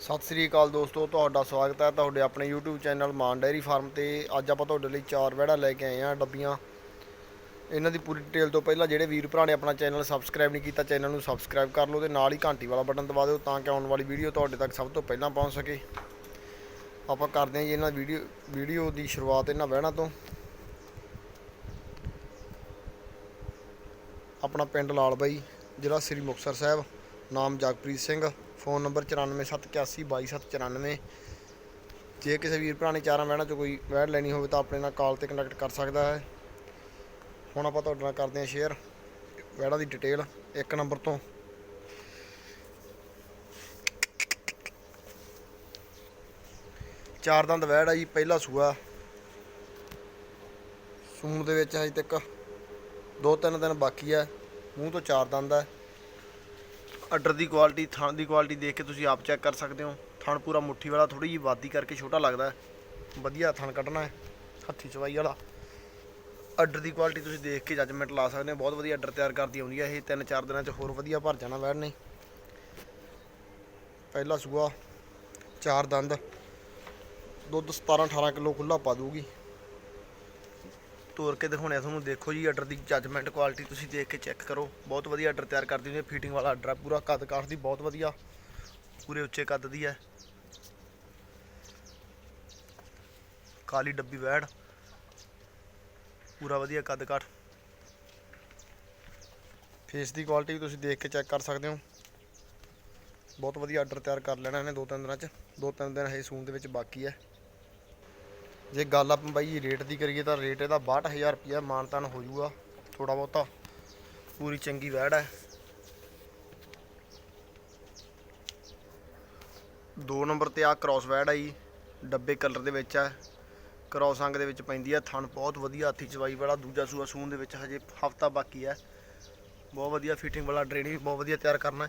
ਸਤਿ ਸ੍ਰੀ ਅਕਾਲ ਦੋਸਤੋ, ਤੁਹਾਡਾ ਸਵਾਗਤ ਹੈ ਤੁਹਾਡੇ ਆਪਣੇ YouTube channel Mann dairy farm ਤੇ। ਅੱਜ ਆਪਾਂ ਤੁਹਾਡੇ ਲਈ ਚਾਰ ਵਹਿੜਾ ਲੈ ਕੇ ਆਏ ਹਾਂ ਡੱਬੀਆਂ। ਇਹਨਾਂ ਦੀ ਪੂਰੀ ਡਿਟੇਲ ਤੋਂ ਪਹਿਲਾਂ ਜਿਹੜੇ ਵੀਰ ਭਰਾ ਨੇ ਆਪਣਾ ਚੈਨਲ ਸਬਸਕ੍ਰਾਈਬ ਨਹੀਂ ਕੀਤਾ, ਚੈਨਲ ਨੂੰ ਸਬਸਕ੍ਰਾਈਬ ਕਰ ਲਓ ਤੇ ਨਾਲ ਹੀ ਘੰਟੀ ਵਾਲਾ ਬਟਨ ਦਬਾ ਦਿਓ ਤਾਂ ਕਿ ਆਉਣ ਵਾਲੀ ਵੀਡੀਓ ਤੁਹਾਡੇ ਤੱਕ ਸਭ ਤੋਂ ਪਹਿਲਾਂ ਪਹੁੰਚ ਸਕੇ। ਆਪਾਂ ਕਰਦੇ ਹਾਂ ਜੀ ਇਹਨਾਂ ਵੀਡੀਓ ਵੀਡੀਓ ਦੀ ਸ਼ੁਰੂਆਤ ਇਹਨਾਂ ਵਹਿਣਾ ਤੋਂ। ਆਪਣਾ ਪਿੰਡ ਲਾਲ ਬਾਈ, ਜ਼ਿਲ੍ਹਾ ਸ੍ਰੀ ਮੁਕਤਸਰ ਸਾਹਿਬ, ਨਾਮ ਜਗਪ੍ਰੀਤ ਸਿੰਘ। ਫੋਨ ਨੰਬਰ 9471822794 ਜੇ ਕਿਸੇ ਵੀਰ ਭਰਾ ਨੇ ਚਾਰਾਂ ਵਹਿਣਾਂ ਚੋਂ ਕੋਈ ਵਹਿੜ ਲੈਣੀ ਹੋਵੇ ਤਾਂ ਆਪਣੇ ਨਾਲ ਕਾਲ ਤੇ ਕਨੈਕਟ ਕਰ ਸਕਦਾ ਹੈ। ਹੁਣ ਆਪਾਂ ਤੁਹਾਡੇ ਨਾਲ ਕਰਦੇ ਹਾਂ ਸ਼ੇਅਰ ਵਹਿੜਾਂ ਦੀ ਡਿਟੇਲ ਇੱਕ ਨੰਬਰ ਤੋਂ। ਚਾਰ ਦੰਦ ਵਹਿੜ ਆ ਜੀ, ਪਹਿਲਾ ਸੂਆ। ਸੂਣ ਦੇ ਵਿੱਚ ਹਜੇ ਤੱਕ ਦੋ ਤਿੰਨ ਦਿਨ ਬਾਕੀ ਹੈ ਮੂੰਹ ਤੋਂ ਚਾਰ ਦੰਦ ਹੈ ਅੱਡਰ ਦੀ ਕੁਆਲਿਟੀ ਥਣ ਦੀ ਕੁਆਲਿਟੀ ਦੇਖ ਕੇ ਤੁਸੀਂ ਆਪ ਚੈੱਕ ਕਰ ਸਕਦੇ ਹੋ। ਥਣ ਪੂਰਾ ਮੁੱਠੀ ਵਾਲਾ ਥੋੜੀ ਜਿਹੀ ਵਾਦੀ ਕਰਕੇ ਛੋਟਾ ਲੱਗਦਾ ਹੈ। ਵਧੀਆ ਥਣ ਕੱਢਣਾ ਹੈ, ਹੱਥੀ ਚਵਾਈ ਵਾਲਾ। ਅੱਡਰ ਦੀ ਕੁਆਲਿਟੀ ਤੁਸੀਂ ਦੇਖ ਕੇ ਜੱਜਮੈਂਟ ਲਾ ਸਕਦੇ ਹੋ। ਬਹੁਤ ਵਧੀਆ ਅੱਡਰ ਤਿਆਰ ਕਰਦੀ ਆਉਂਦੀ ਹੈ ਇਹ, ਤਿੰਨ ਚਾਰ ਦਿਨਾਂ 'ਚ ਹੋਰ ਵਧੀਆ ਭਰ ਜਾਣਾ ਵੈੜ ਨੇ। ਪਹਿਲਾ ਸੂਆ, ਚਾਰ ਦੰਦ। ਦੁੱਧ 17 18 ਕਿਲੋ ਖੁੱਲਾ ਪਾ ਦੂਗੀ ਤੋਰ ਕੇ ਦਿਖਾਉਣੇ ਆ ਤੁਹਾਨੂੰ। ਦੇਖੋ ਜੀ ਆਰਡਰ ਦੀ ਜੱਜਮੈਂਟ ਕੁਆਲਿਟੀ ਤੁਸੀਂ ਦੇਖ ਕੇ ਚੈੱਕ ਕਰੋ। ਬਹੁਤ ਵਧੀਆ ਆਰਡਰ ਤਿਆਰ ਕਰਦੀ ਹੁੰਦੀ ਹੈ ਫਿਟਿੰਗ ਵਾਲਾ ਆਰਡਰ ਹੈ ਪੂਰਾ ਕੱਦ ਕਾਠ ਦੀ ਬਹੁਤ ਵਧੀਆ। ਪੂਰੇ ਉੱਚੇ ਕੱਦ ਦੀ ਹੈ ਕਾਲੀ ਡੱਬੀ ਵੈੜ। ਪੂਰਾ ਵਧੀਆ ਕੱਦ ਕਾਠ। ਫੇਸ ਦੀ ਕੁਆਲਿਟੀ ਵੀ ਤੁਸੀਂ ਦੇਖ ਕੇ ਚੈੱਕ ਕਰ ਸਕਦੇ ਹੋ। ਬਹੁਤ ਵਧੀਆ ਆਰਡਰ ਤਿਆਰ ਕਰ ਲੈਣਾ ਇਹਨੇ ਦੋ ਤਿੰਨ ਦਿਨਾਂ 'ਚ। ਦੋ ਤਿੰਨ ਦਿਨ ਹੈ ਸੂਨ ਦੇ ਵਿੱਚ ਬਾਕੀ ਹੈ ਜੇ ਗੱਲ ਆਪਾਂ ਬਾਈ ਰੇਟ ਦੀ ਕਰੀਏ ਤਾਂ ਰੇਟ ਇਹਦਾ 62000 ਰੁਪਇਆ ਮਾਨਤਾਨ ਹੋ ਜਾਊਗਾ ਥੋੜਾ ਬਹੁਤਾ। ਪੂਰੀ ਚੰਗੀ ਵੈੜ ਹੈ। ਦੋ ਨੰਬਰ ਤੇ ਆ ਕ੍ਰਾਸ ਵੈੜ ਆ ਜੀ, ਡੱਬੇ ਕਲਰ ਦੇ ਵਿੱਚ ਹੈ। ਕ੍ਰਾਸ ਅੰਗ ਦੇ ਵਿੱਚ ਪੈਂਦੀ ਹੈ, ਥਣ ਬਹੁਤ ਵਧੀਆ, ਹੱਥੀ ਚਵਾਈ ਵਾਲਾ, ਦੂਜਾ ਸੂਆ ਸੂਨ ਦੇ ਵਿੱਚ ਹਜੇ ਹਫਤਾ ਬਾਕੀ ਹੈ। ਬਹੁਤ ਵਧੀਆ ਫਿਟਿੰਗ ਵਾਲਾ ਡਰੇਨ ਵੀ ਬਹੁਤ ਵਧੀਆ ਤਿਆਰ ਕਰਨਾ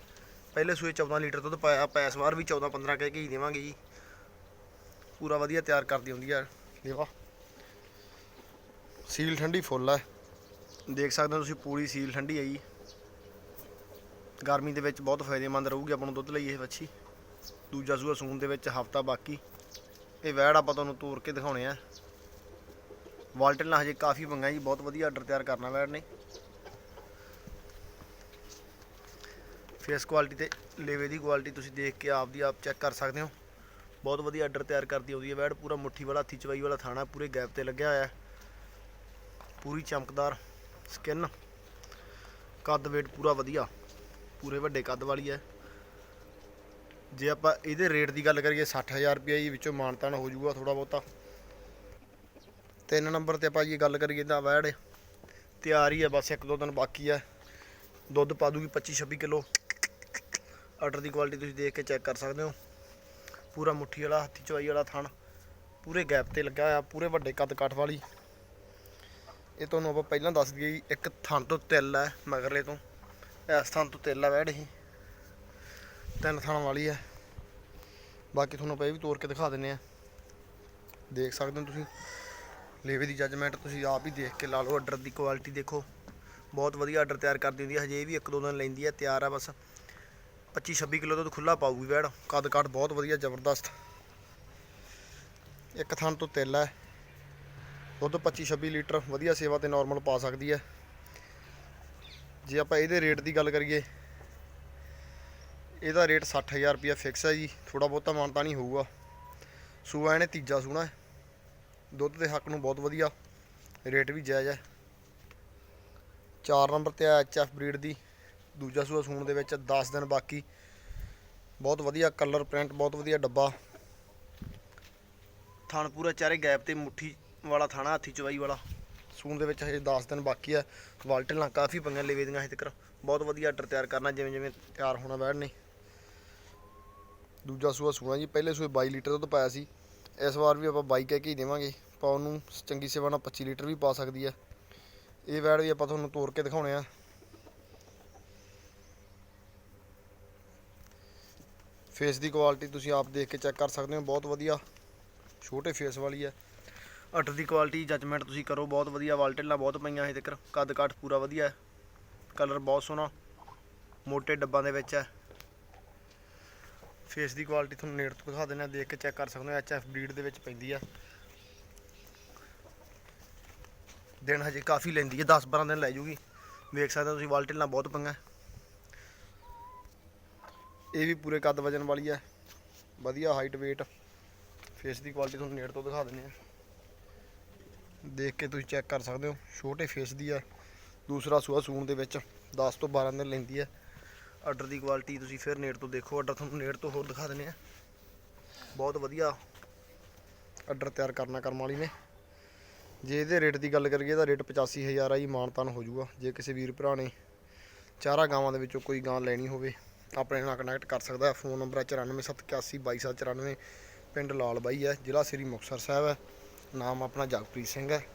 ਪਹਿਲੇ ਸੂਏ 14 ਲੀਟਰ ਦੁੱਧ ਪਾਇਆ ਪੈਸ ਵਾਰ ਵੀ 14 15 ਕਹਿ ਕੇ ਹੀ ਦੇਵਾਂਗੇ ਜੀ। ਪੂਰਾ ਵਧੀਆ ਤਿਆਰ ਕਰਦੀ ਹੁੰਦੀ ਆ ਦੇਵਾ ਸੀਲ ਠੰਡੀ ਫੁੱਲ ਹੈ ਦੇਖ ਸਕਦੇ ਹੋ ਤੁਸੀਂ ਪੂਰੀ ਸੀਲ ਠੰਡੀ ਹੈ ਜੀ। ਗਰਮੀ ਦੇ ਵਿੱਚ ਬਹੁਤ ਫਾਇਦੇਮੰਦ ਰਹੂਗੀ ਆਪਾਂ ਨੂੰ ਦੁੱਧ ਲਈ ਇਹ ਵੱਛੀ। ਦੂਜਾ ਸੂਆ ਸੂਨ ਦੇ ਵਿੱਚ ਹਫਤਾ ਬਾਕੀ। ਇਹ ਵੈੜ ਆਪਾਂ ਤੁਹਾਨੂੰ ਤੋੜ ਕੇ ਦਿਖਾਉਣੇ ਆ। ਵਾਲਟਨ ਨਾਲ ਹਜੇ ਕਾਫੀ ਪੰਗਾ ਜੀ, ਬਹੁਤ ਵਧੀਆ ਆਰਡਰ ਤਿਆਰ ਕਰਨਾ ਵੈੜ ਨੇ। ਫੇਸ ਕੁਆਲਿਟੀ ਤੇ ਲੇਵੇ ਦੀ ਕੁਆਲਿਟੀ ਤੁਸੀਂ ਦੇਖ ਕੇ ਆਪ ਦੀ ਆਪ ਚੈੱਕ ਕਰ ਸਕਦੇ ਹੋ। ਬਹੁਤ ਵਧੀਆ ਆਰਡਰ ਤਿਆਰ ਕਰਦੀ ਆਉਂਦੀ ਹੈ। ਵੈੜ ਪੂਰਾ ਮੁੱਠੀ ਵਾਲਾ, ਹੱਥੀ ਚਵਾਈ ਵਾਲਾ ਥਾਣਾ, ਪੂਰੇ ਗੈਪ ਤੇ ਲੱਗਿਆ ਹੋਇਆ ਪੂਰੀ ਚਮਕਦਾਰ ਸਕਿਨ ਕੱਦ ਵੇਟ ਪੂਰਾ ਵਧੀਆ। ਪੂਰੇ ਵੱਡੇ ਕੱਦ ਵਾਲੀ ਹੈ। ਜੇ ਆਪਾਂ ਇਹਦੇ ਰੇਟ ਦੀ ਗੱਲ ਕਰੀਏ 60000 ਰੁਪਏ ਜੀ ਵਿੱਚੋਂ ਮਾਨਤਾਨ ਹੋ ਜਾਊਗਾ ਥੋੜਾ ਬਹੁਤਾ। ਤਿੰਨ ਨੰਬਰ ਤੇ ਆਪਾਂ ਜੀ ਗੱਲ ਕਰੀਏ ਤਾਂ ਵੈੜ, ਤਿਆਰ ਹੀ ਹੈ, ਬਸ ਇੱਕ ਦੋ ਦਿਨ ਬਾਕੀ ਹੈ। ਦੁੱਧ ਪਾ ਦੂਗੀ 25 26 ਕਿਲੋ। ਆਰਡਰ ਦੀ ਕੁਆਲਿਟੀ ਤੁਸੀਂ ਦੇਖ ਕੇ ਚੈੱਕ ਕਰ ਸਕਦੇ ਹੋ। ਪੂਰਾ ਮੁੱਠੀ ਵਾਲਾ ਹੱਥੀ ਚਵਾਈ ਵਾਲਾ ਥਣ ਪੂਰੇ ਗੈਪ ਤੇ ਲੱਗਾ ਹੋਇਆ ਪੂਰੇ ਵੱਡੇ ਕੱਦ ਕਾਠ ਵਾਲੀ। ਇਹ ਤੁਹਾਨੂੰ ਆਪਾਂ ਪਹਿਲਾਂ ਦੱਸ ਦਈਏ ਜੀ, ਇੱਕ ਥਣ ਤੋਂ ਤਿੱਲ ਹੈ ਮਗਰਲੇ ਤੋਂ। ਇਸ ਥਣ ਤੋਂ ਤਿੱਲ ਹੈ ਵੈੜ ਇਹ ਤਿੰਨ ਥਣ ਵਾਲੀ ਹੈ। ਬਾਕੀ ਤੁਹਾਨੂੰ ਆਪਾਂ ਇਹ ਵੀ ਤੋੜ ਕੇ ਦਿਖਾ ਦਿੰਨੇ ਆ। ਦੇਖ ਸਕਦੇ ਹੋ ਤੁਸੀਂ। ਲੇਵੇ ਦੀ ਜੱਜਮੈਂਟ ਤੁਸੀਂ ਆਪ ਹੀ ਦੇਖ ਕੇ ਲਾ ਲਓ ਆਰਡਰ ਦੀ ਕੁਆਲਿਟੀ ਦੇਖੋ। ਬਹੁਤ ਵਧੀਆ ਆਰਡਰ ਤਿਆਰ ਕਰਦੀ ਹੁੰਦੀ ਹੈ। ਹਜੇ ਵੀ ਇੱਕ ਦੋ ਦਿਨ ਲੈਂਦੀ ਹੈ ਤਿਆਰ ਆ ਬਸ। 25 26 ਕਿਲੋ ਦੁੱਧ ਖੁੱਲਾ ਪਾਊਗੀ ਵੈੜ। ਕੱਦ ਕਾਠ ਬਹੁਤ ਵਧੀਆ, ਜ਼ਬਰਦਸਤ। ਇੱਕ ਥਣ ਤੋਂ ਤਿੱਲ ਹੈ। ਦੁੱਧ 25 26 ਲੀਟਰ, ਵਧੀਆ ਸੇਵਾ ਤੇ ਨਾਰਮਲ ਪਾ ਸਕਦੀ ਹੈ। ਜੇ ਆਪਾਂ ਇਹਦੇ ਰੇਟ ਦੀ ਗੱਲ ਕਰੀਏ, ਇਹਦਾ ਰੇਟ 60000 ਰੁਪਇਆ ਫਿਕਸ ਹੈ ਜੀ। ਥੋੜਾ ਬਹੁਤਾ ਮਾਨਤਾ ਨਹੀਂ ਹੋਊਗਾ। ਸੂਆ ਇਹਨੇ ਤੀਜਾ ਸੂਣਾ ਦੁੱਧ ਦੇ ਹੱਕ ਨੂੰ ਬਹੁਤ ਵਧੀਆ। ਰੇਟ ਵੀ ਜਾਇਜ਼ ਹੈ। 4 ਨੰਬਰ ਤੇ ਆ ਐਚਐਫ ਬਰੀਡ ਦੀ। ਦੂਜਾ ਸੂਆ ਸੂਣ ਦੇ ਵਿੱਚ 10 ਦਿਨ ਬਾਕੀ। ਬਹੁਤ ਵਧੀਆ ਕਲਰ ਪ੍ਰਿੰਟ ਬਹੁਤ ਵਧੀਆ ਡੱਬਾ। ਥਣ ਪੂਰਾ ਚਾਰੇ ਗੈਪ ਤੇ ਮੁੱਠੀ ਵਾਲਾ ਥਾਣਾ, ਹੱਥੀ ਚਵਾਈ ਵਾਲਾ। ਸੂਣ ਦੇ ਵਿੱਚ ਹਜੇ 10 ਦਿਨ ਬਾਕੀ ਹੈ ਵਾਲਟਨ ਕਾਫੀ ਪੰਗਾਂ ਲੇਵੇ ਦੀਆਂ ਹਜੇ ਤੱਕ ਬਹੁਤ ਵਧੀਆ ਆਰਡਰ ਤਿਆਰ ਕਰਨਾ, ਜਿਵੇਂ ਜਿਵੇਂ ਤਿਆਰ ਹੋਣਾ ਬੈੜ ਨੇ ਦੂਜਾ ਸੂਆ ਸੂਆ ਜੀ, ਪਹਿਲੇ ਸੂਏ 22 ਲੀਟਰ ਦੁੱਧ ਪਾਇਆ ਸੀ। ਇਸ ਵਾਰ ਵੀ ਆਪਾਂ 22 ਕਹਿ ਕੇ ਹੀ ਦੇਵਾਂਗੇ। ਆਪਾਂ ਉਹਨੂੰ ਚੰਗੀ ਸੇਵਾ ਨਾਲ 25 ਲੀਟਰ ਵੀ ਪਾ ਸਕਦੀ ਹੈ ਇਹ ਵੈੜ ਵੀ ਆਪਾਂ ਤੁਹਾਨੂੰ ਤੋੜ ਕੇ ਦਿਖਾਉਣੇ ਆ। ਫੇਸ ਦੀ ਕੁਆਲਿਟੀ ਤੁਸੀਂ ਆਪ ਦੇਖ ਕੇ ਚੈੱਕ ਕਰ ਸਕਦੇ ਹੋ, ਬਹੁਤ ਵਧੀਆ, ਛੋਟੇ ਫੇਸ ਵਾਲੀ ਹੈ। ਅਟਰ ਦੀ ਕੁਆਲਿਟੀ ਜੱਜਮੈਂਟ ਤੁਸੀਂ ਕਰੋ, ਬਹੁਤ ਵਧੀਆ ਵਾਲਟੇਲਾਂ ਬਹੁਤ ਪਈਆਂ ਹੈ ਤੱਕ, ਕੱਦ ਕਾਠ ਪੂਰਾ ਵਧੀਆ ਹੈ ਕਲਰ ਬਹੁਤ ਸੋਹਣਾ, ਮੋਟੇ ਡੱਬਾਂ ਦੇ ਵਿੱਚ ਹੈ। ਫੇਸ ਦੀ ਕੁਆਲਿਟੀ ਤੁਹਾਨੂੰ ਨੇੜ ਤੋਂ ਦਿਖਾ ਦਿੰਦੇ ਆ ਦੇਖ ਕੇ ਚੈੱਕ ਕਰ ਸਕਦੇ ਹੋ ਐਚਐਫ ਬਰੀਡ ਦੇ ਵਿੱਚ ਪੈਂਦੀ ਆ ਦਿਨ ਹਜੇ ਕਾਫੀ ਲੈਂਦੀ ਹੈ 10 12 ਦਿਨ ਲੈ ਜੂਗੀ। ਵੇਖ ਸਕਦੇ ਹੋ ਤੁਸੀਂ ਵਾਲਟਿਲ ਨਾਲ ਬਹੁਤ ਪਈਆਂ। ਇਹ ਵੀ ਪੂਰੇ ਕੱਦ ਵਜਨ ਵਾਲੀ ਹੈ ਵਧੀਆ ਹਾਈਟ weight ਫੇਸ ਦੀ ਕੁਆਲਿਟੀ ਤੁਹਾਨੂੰ ਨੇੜ ਤੋਂ ਦਿਖਾ ਦਿੰਦੇ ਆ। ਦੇਖ ਕੇ ਤੁਸੀਂ ਚੈੱਕ ਕਰ ਸਕਦੇ ਹੋ। ਛੋਟੇ ਫੇਸ ਦੀ ਹੈ ਦੂਸਰਾ ਸੂਆ ਸੂਣ ਦੇ ਵਿੱਚ। 10 ਤੋਂ 12 ਦਿਨ ਲੈਂਦੀ ਹੈ ਆਰਡਰ ਦੀ ਕੁਆਲਿਟੀ ਤੁਸੀਂ ਫਿਰ ਨੇੜ ਤੋਂ ਦੇਖੋ। ਆਰਡਰ ਤੁਹਾਨੂੰ ਨੇੜ ਤੋਂ ਹੋਰ ਦਿਖਾ ਦਿੰਦੇ ਆ। ਬਹੁਤ ਵਧੀਆ ਆਰਡਰ ਤਿਆਰ ਕਰਨਾ ਕਰਮ ਵਾਲੀ ਨੇ। ਜੇ ਇਹਦੇ ਰੇਟ ਦੀ ਗੱਲ ਕਰੀਏ ਤਾਂ ਰੇਟ 85000 ਆ ਜੀ। ਮਾਨਤਾਨ ਹੋ ਜਾਊਗਾ। ਜੇ ਕਿਸੇ ਵੀਰ ਭਰਾ ਨੇ ਚਾਰਾਂ ਗਾਵਾਂ ਦੇ ਵਿੱਚੋਂ ਕੋਈ ਗਾਂ ਲੈਣੀ ਹੋਵੇ। ਆਪਣੇ ਨਾਲ ਕਨੈਕਟ ਕਰ ਸਕਦਾ ਹੈ। ਫੋਨ ਨੰਬਰ ਹੈ 9471822794 ਪਿੰਡ ਲਾਲ ਬਾਈ ਹੈ, ਜ਼ਿਲ੍ਹਾ ਸ੍ਰੀ ਮੁਕਤਸਰ ਸਾਹਿਬ ਹੈ। ਨਾਮ ਆਪਣਾ ਜਗਪ੍ਰੀਤ ਸਿੰਘ ਹੈ।